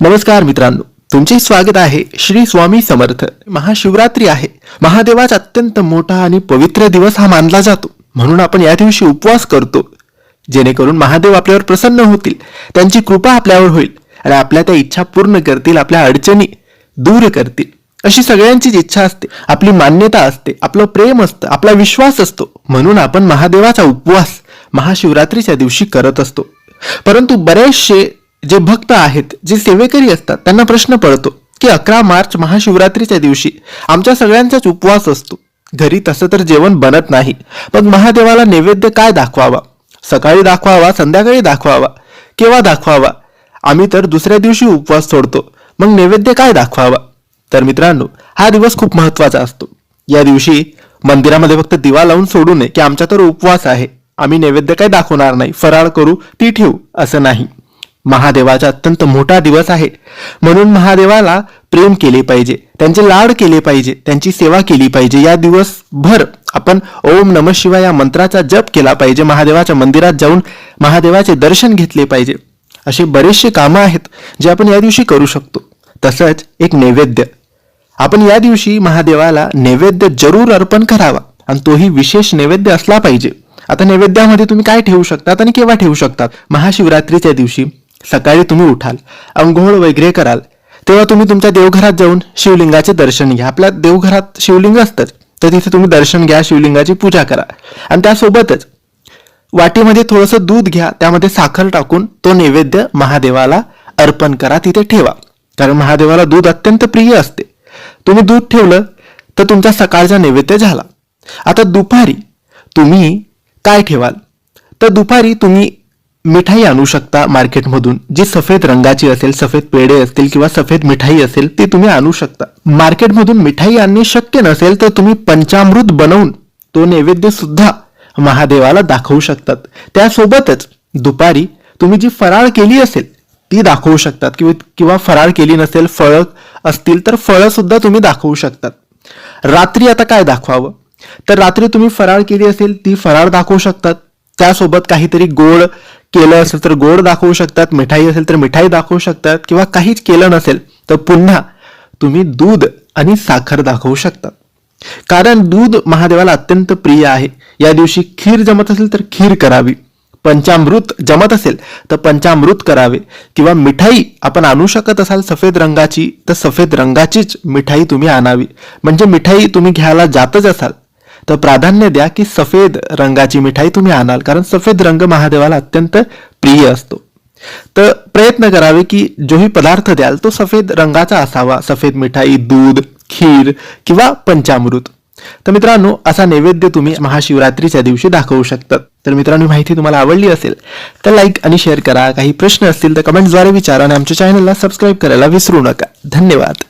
नमस्कार मित्रांनो. तुमचे स्वागत आहे श्री स्वामी समर्थ. महाशिवरात्री आहे. महादेवाचा अत्यंत मोठा आणि पवित्र दिवस हा मानला जातो. म्हणून आपण या दिवशी उपवास करतो. जेणेकरून महादेव आपल्यावर प्रसन्न होतील. त्यांची कृपा आपल्यावर होईल. आणि आपल्या त्या इच्छा पूर्ण करतील आपल्या अडचणी दूर करतील. अशी सगळ्यांचीच इच्छा असते. आपली मान्यता असते. आपलं प्रेम असतं. आपला विश्वास असतो. म्हणून आपण महादेवाचा उपवास महाशिवरात्रीच्या दिवशी करत असतो. परंतु बरेचसे जे भक्त आहेत जे सेवेकरी असतात त्यांना प्रश्न पडतो की अकरा मार्च महाशिवरात्रीच्या दिवशी आमच्या सगळ्यांचाच उपवास असतो. घरी तसं तर जेवण बनत नाही मग महादेवाला नैवेद्य काय दाखवावा? सकाळी दाखवावा संध्याकाळी दाखवावा केव्हा दाखवावा? आम्ही तर दुसऱ्या दिवशी उपवास सोडतो मग नैवेद्य काय दाखवावा? तर मित्रांनो हा दिवस खूप महत्त्वाचा असतो. या दिवशी मंदिरामध्ये फक्त दिवा लावून सोडू नये की आमचा तर उपवास आहे. आम्ही नैवेद्य काय दाखवणार नाही? फराळ करू ती ठेवू असं नाही. महादेवाचा अत्यंत मोठा दिवस आहे. म्हणून महादेवाला प्रेम केले पाहिजे त्यांचे लाड केले पाहिजे त्यांची सेवा केली पाहिजे. या दिवसभर आपण ओम नम शिवाय या मंत्राचा जप केला पाहिजे. महादेवाच्या मंदिरात जाऊन महादेवाचे दर्शन घेतले पाहिजे. असे बरेचसे कामं आहेत जे आपण या दिवशी करू शकतो. तसंच एक नैवेद्य. आपण या दिवशी महादेवाला नैवेद्य जरूर अर्पण करावा आणि तोही विशेष नैवेद्य असला पाहिजे. आता नैवेद्यामध्ये तुम्ही काय ठेवू शकतात आणि केव्हा ठेवू शकतात? महाशिवरात्रीच्या दिवशी सकाळी तुम्ही उठाल अंघोळ वगैरे कराल तेव्हा तुम्ही तुमच्या देवघरात जाऊन शिवलिंगाचे दर्शन घ्या. आपल्या देवघरात शिवलिंग असतंच तर तिथे तुम्ही दर्शन घ्या शिवलिंगाची पूजा करा. आणि त्यासोबतच वाटीमध्ये थोडंसं दूध घ्या त्यामध्ये साखर टाकून तो नैवेद्य महादेवाला अर्पण करा तिथे ठेवा. कारण महादेवाला दूध अत्यंत प्रिय असते. तुम्ही दूध ठेवलं तर तुमचा सकाळचा नैवेद्य झाला. आता दुपारी तुम्ही काय ठेवाल? तर दुपारी तुम्ही मिठाई आणू शकता मार्केटमधून. जी सफेद रंगाची असेल सफेद पेढे असतील किंवा सफेद मिठाई असेल ती तुम्ही आणू शकता. मार्केटमधून मिठाई आणणे शक्य नसेल तर तुम्ही पंचामृत बनवून तो नैवेद्य सुद्धा महादेवाला दाखवू शकतात. त्यासोबतच दुपारी तुम्ही जी फराळ केली असेल ती दाखवू शकतात. किंवा किंवा फराळ केली नसेल फळं असतील तर फळं सुद्धा तुम्ही दाखवू शकतात. रात्री आता काय दाखवावं? तर रात्री तुम्ही फराळ केली असेल ती फराळ दाखवू शकतात. त्यासोबत काहीतरी गोड केलं असेल तर गोड दाखवू शकतात मिठाई असेल तर मिठाई दाखवू शकतात किंवा काहीच केलं नसेल तर पुन्हा तुम्ही दूध आणि साखर दाखवू शकतात कारण दूध महादेवाला अत्यंत प्रिय आहे. या दिवशी खीर जमत असेल तर खीर करावी. पंचामृत जमत असेल तर पंचामृत करावे. किंवा मिठाई आपण आणू शकत असाल सफेद रंगाची तर सफेद रंगाचीच मिठाई तुम्ही आणावी. म्हणजे मिठाई तुम्ही घ्यायला जातच असाल. तर प्राधान्य द्या की सफेद रंगाची मिठाई तुम्ही आणाल कारण सफेद रंग महादेवाला अत्यंत प्रिय असतो. तर प्रयत्न करावे की जोही पदार्थ द्याल तो सफेद रंगाचा असावा. सफेद मिठाई दूध खीर किंवा पंचामृत. तर मित्रांनो असा नैवेद्य तुम्ही महाशिवरात्रीच्या दिवशी दाखवू शकतात. तर मित्रांनो माहिती तुम्हाला आवडली असेल तर लाईक आणि शेअर करा. काही प्रश्न असतील तर कमेंटद्वारे विचारा आणि आमच्या चॅनलला सबस्क्राईब करायला विसरू नका. धन्यवाद.